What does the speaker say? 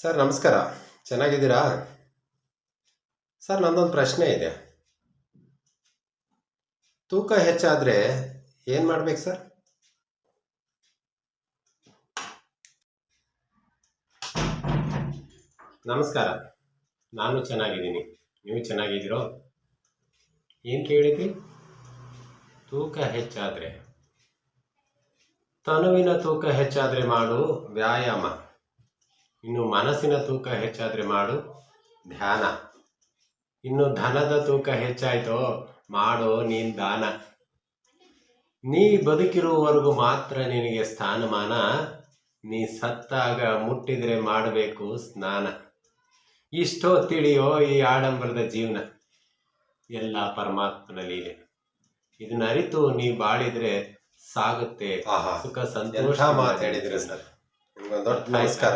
Sir ನಮಸ್ಕಾರ. ಚೆನ್ನಾಗಿದ್ದೀರಾ? Sir ನಂದೊಂದು ಪ್ರಶ್ನೆ ಇದೆ. ತೂಕ ಹೆಚ್ಚಾದರೆ ಏನು ಮಾಡ್ಬೇಕು ಸರ್ ನಮಸ್ಕಾರ. ನಾನು ಚೆನ್ನಾಗಿದ್ದೀನಿ. ನೀವು ಚೆನ್ನಾಗಿದ್ದೀರೋ? ಏನು ಕೇಳಿದ್ರಿ? ತೂಕ ಹೆಚ್ಚಾದರೆ. ತನುವಿನ ತೂಕ ಹೆಚ್ಚಾದರೆ ಮಾಡು ವ್ಯಾಯಾಮ. ಇನ್ನು ಮನಸ್ಸಿನ ತೂಕ ಹೆಚ್ಚಾದರೆ ಮಾಡು ಧ್ಯಾನ. ಇನ್ನು ಧನದ ತೂಕ ಹೆಚ್ಚಾಯ್ತೋ ಮಾಡೋ ನೀನ್ ದಾನ. ನೀ ಬದುಕಿರುವವರೆಗೂ ಮಾತ್ರ ನಿನಗೆ ಸ್ಥಾನಮಾನ. ನೀ ಸತ್ತಾಗ ಮುಟ್ಟಿದ್ರೆ ಮಾಡಬೇಕು ಸ್ನಾನ. ಇಷ್ಟೋ ತಿಳಿಯೋ ಈ ಆಡಂಬರದ ಜೀವನ. ಎಲ್ಲ ಪರಮಾತ್ಮನ ಲೀಲೆ. ಇದನ್ನ ಅರಿತು ನೀ ಬಾಳಿದ್ರೆ ಸಾಗುತ್ತೆ. ಸುಖ ಸಂತೋಷ. ಮಾತಾಡಿದ್ರೆ ಸರ್. ನಮಸ್ಕಾರ.